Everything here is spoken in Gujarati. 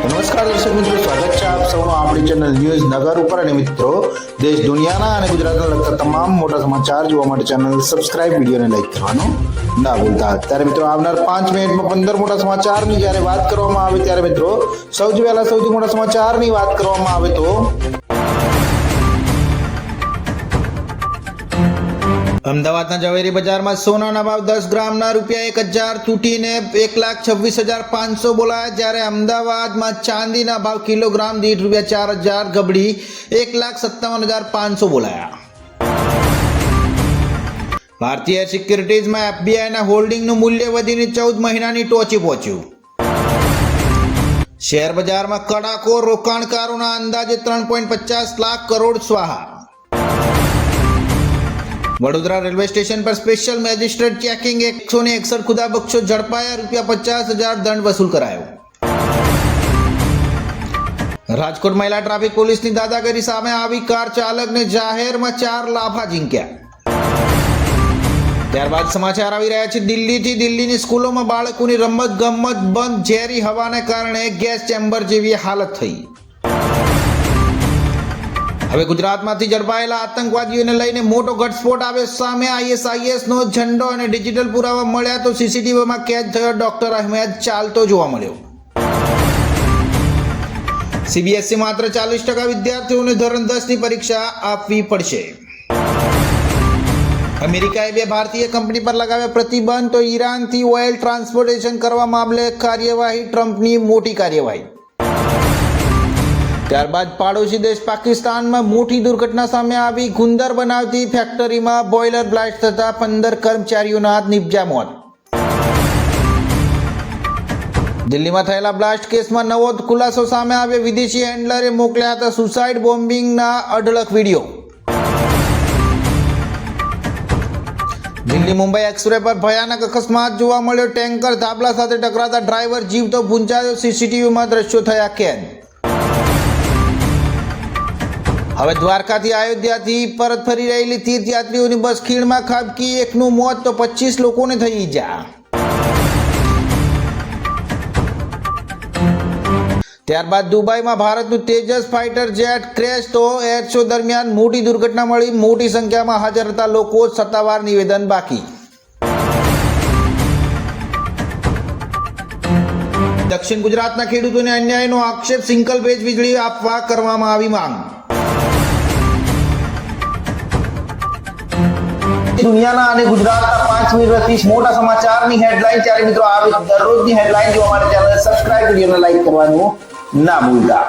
નમસ્કાર દર્શક મિત્રો, સ્વાગત છે આપ સૌનું આપણી ચેનલ ન્યૂઝ નગર ઉપર. અને મિત્રો, દેશ દુનિયાના અને ગુજરાતના લગતા તમામ મોટા સમાચાર જોવા માટે ચેનલ સબસ્ક્રાઇબ વિડીયોને લાઈક કરવાનું ના ભૂલતા. ત્યારે મિત્રો, આવનાર પાંચ મિનિટમાં પંદર મોટા સમાચારની જ્યારે વાત કરવામાં આવે, ત્યારે મિત્રો, સૌથી પહેલા સૌથી મોટા સમાચારની વાત કરવામાં આવે તો અમદાવાદના ઝવેરી બજારમાં સોનાના ભાવ દસ ગ્રામના રૂપિયા એક હજાર તૂટીને એક લાખ છવ્વીસ હજાર પાંચસો બોલાયા જ્યારે અમદાવાદમાં ચાંદીના ભાવ કિલોગ્રામ દીઠ રૂપિયા ચાર હજાર ગબડી એક લાખ સત્તાવન હજાર પાંચસો બોલાયા. ભારતીય સિક્યુરિટીઝમાં એફબીઆઈના હોલ્ડિંગનું મૂલ્ય વધીને ચૌદ મહિનાની ટોચે પહોંચ્યું. શેર બજારમાં કડાકો રોકાણકારોના અંદાજે ત્રણ પોઈન્ટ પચાસ લાખ કરોડ સ્વાહા. વડોદરા રેલવે સ્ટેશન પર સ્પેશિયલ મેજિસ્ટ્રેટ ચેકિંગ એકસો ને એકસઠ ખુદા બક્ષો ઝડપાયા, રૂપિયા પચાસ હજાર દંડ વસૂલ કરાયો. રાજકોટ મહિલા ટ્રાફિક પોલીસની દાદાગીરી સામે આવી કાર ચાલકને જાહેરમાં ચાર લાફા ઝીંક્યા. ત્યારબાદ સમાચાર આવી રહ્યા છે, દિલ્હીથી દિલ્હીની સ્કૂલોમાં બાળકોની રમત ગમત બંધ, ઝેરી હવાને કારણે ગેસ ચેમ્બર જેવી હાલત થઈ. હવે ગુજરાતમાંથી ઝડપાયેલા આતંકવાદીઓને લઈને મોટો ઘટસ્ફોટ આવે સામે આઈએસઆઈએસ નો ઝંડો અને ડિજિટલ પુરાવા મળ્યા તો સીસીટીવીમાં કેદ થયો ડોક્ટર અહેમદ ચાલતો જોવા મળ્યો. સીબીએસઈ માત્ર ચાલીસ ટકા વિદ્યાર્થીઓને ધોરણ દસની પરીક્ષા આપવી પડશે. અમેરિકાએ બે ભારતીય કંપની પર લગાવ્યા પ્રતિબંધ તો ઈરાનથી ઓઇલ ટ્રાન્સપોર્ટેશન કરવા મામલે કાર્યવાહી, ટ્રમ્પની મોટી કાર્યવાહી. ત્યારબાદ પાડોશી દેશ પાકિસ્તાનમાં મોટી દુર્ઘટના સામે આવી. ગુંદર બનાવતી ફેક્ટરીમાં બોઇલર બ્લાસ્ટ થતા પંદર કર્મચારીઓના નિપજા મોત. દિલ્હીમાં થયેલા બ્લાસ્ટ કેસમાં નવો ખુલાસો સામે આવ્યો. વિદેશી હેન્ડલરે મોકલ્યા હતા સુસાઇડ બોમ્બિંગના અઢળક વીડિયો. દિલ્હી મુંબઈ એક્સપ્રે પર ભયાનક અકસ્માત જોવા મળ્યો. ટેન્કર ધાબલા સાથે ટકરાતા ડ્રાઈવર જીવતો ભૂંચાયો સીસીટીવીમાં દ્રશ્યો થયા કેદ. હવે દ્વારકાથી અયોધ્યાથી પરત ફરી રહેલી તીર્થયાત્રીઓની બસ ખીણમાં ખાબકી, એકનું મોત તો પચીસ લોકોને થઈ ઈજા. ત્યારબાદ દુબઈમાં ભારતનું તેજસ ફાઇટર જેટ ક્રેશ તો એર શો દરમિયાન મોટી દુર્ઘટના મળી. મોટી સંખ્યામાં હાજર હતા લોકો સત્તાવાર નિવેદન બાકી. દક્ષિણ ગુજરાતના ખેડૂતોને અન્યાયનો આક્ષેપ, સિંગલ પેજ વીજળી આપવા કરવામાં આવી માંગ. દુનિયાના અને ગુજરાતના પાંચ મિનિટ ત્રીસ મોટા સમાચારની હેડલાઇન ત્યારે મિત્રો આવી દરરોજની હેડલાઇન જોવા માટે ચેનલ સબસ્ક્રાઇબ વિડીયોને લાઈક કરવાનું ના ભૂલતા.